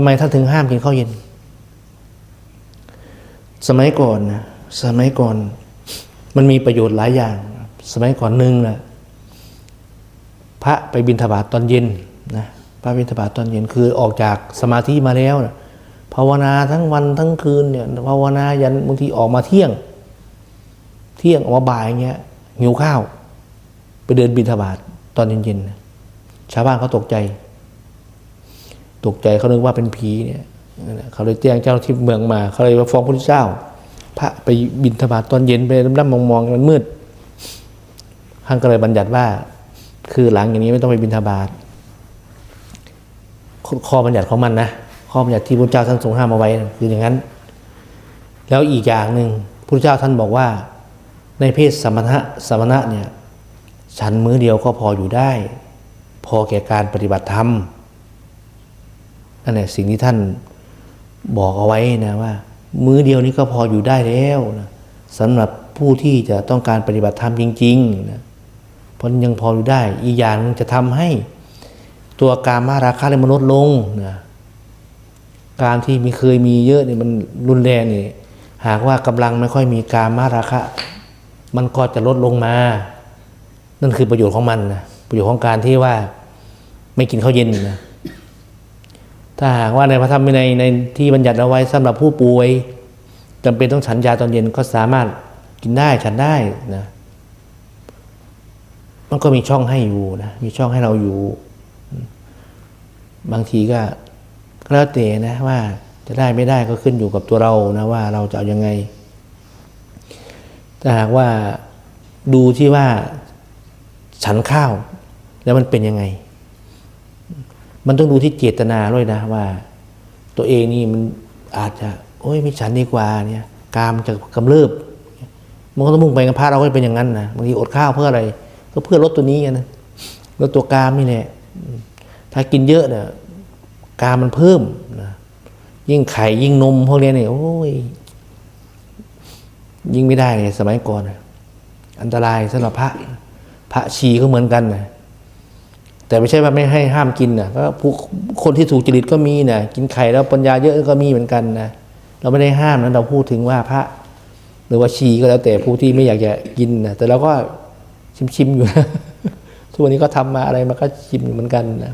ทำไมท่านถึงห้ามกินข้าวเย็น สมัยก่อนนะสมัยก่อน มันมีประโยชน์หลายอย่าง สมัยก่อนหนึ่งนะพระไปบิณฑบาตตอนเย็นนะพระบิณฑบาตตอนเย็นคือออกจากสมาธิมาแล้วนะภาวนาทั้งวันทั้งคืนเนี่ยภาวนายันบางทีออกมาเที่ยง เที่ยงออกมาบ่ายเงี้ยหิวข้าว ไปเดินบิณฑบาตตอนเย็นๆนะชาวบ้านเขาตกใจ ตกใจเขานึกว่าเป็นผีเนี่ยเขาเลยแจ้งเจ้าที่เมืองมา เขาเลยมาฟ้องพระพุทธเจ้า พระไปบินธบาตตอนเย็นไปดำๆมองๆมันมืดท่านก็เลยบัญญัติว่า คือหลังอย่างนี้ไม่ต้องไปบินธบาตข้อบัญญัติของมันนะข้อบัญญัติที่พระเจ้าท่านทรงห้ามเอาไว้คืออย่างนั้น แล้วอีกอย่างหนึ่งพระเจ้าท่านบอกว่า ในเพศสมณะสมณะเนี่ยฉันมื้อเดียวก็พออยู่ได้ พอแก่การปฏิบัติธรรม นั่นแหละสิ่งที่ท่านบอกเอาไว้นะว่า มื้อเดียวนี้ก็พออยู่ได้แล้วนะสำหรับผู้ที่จะต้องการปฏิบัติธรรมจริงๆนะเพราะยังพออยู่ได้ อีกอย่างหนึ่งจะทำให้ตัวการมาราคะในมนุษย์ลงนะการที่มีเคยมีเยอะเนี่ยมันรุนแรงเนี่ยหากว่ากำลังไม่ค่อยมีการมาราคะ มันก็จะลดลงมา นั่นคือประโยชน์ของมันนะประโยชน์ของการที่ว่าไม่กินข้าวเย็นนะ ถ้าหากว่าในพระธรรมวินัยในที่บัญญัติเอาไว้สำหรับผู้ป่วยจำเป็นต้องฉันยาตอนเย็นก็สามารถกินได้ฉันได้นะมันก็มีช่องให้อยู่นะมีช่องให้เราอยู่ บางทีก็แล้วแต่นะว่าจะได้ไม่ได้ก็ขึ้นอยู่กับตัวเรานะว่าเราจะเอายังไงถ้าหากว่าดูที่ว่าฉันข้าว แล้วมันเป็นยังไง มันต้องดูที่เจตนาด้วยนะว่า ตัวเองนี่มันอาจจะ โอ้ยไม่ฉันดีกว่าเนี่ยกามจะกำเริบมันก็ต้องมุ่งไปกับพระเราก็เป็นอย่างนั้นนะบางทีอดข้าวเพื่ออะไร ก็เพื่อลดตัวนี้นะลดตัวกามนี่แหละถ้ากินเยอะเนี่ยกามมันเพิ่มนะยิ่งไข่ยิ่งนมพวกนี้เนี่ยโอ้ยยิ่งไม่ได้เลยสมัยก่อนนะอันตรายสำหรับพระ พระชีก็เหมือนกันนะ แต่ไม่ใช่ว่าไม่ให้ห้ามกินนะก็ผู้คนที่ถูกจริตก็มีนะกินไข่แล้วปัญญาเยอะก็มีเหมือนกันนะเราไม่ได้ห้ามนะเราพูดถึงว่าพระ หรือว่าชีก็แล้วแต่ผู้ที่ไม่อยากจะกินนะแต่เราก็ชิมๆอยู่นะทุกวันนี้ก็ทำมาอะไรมาก็ชิมอยู่เหมือนกันนะ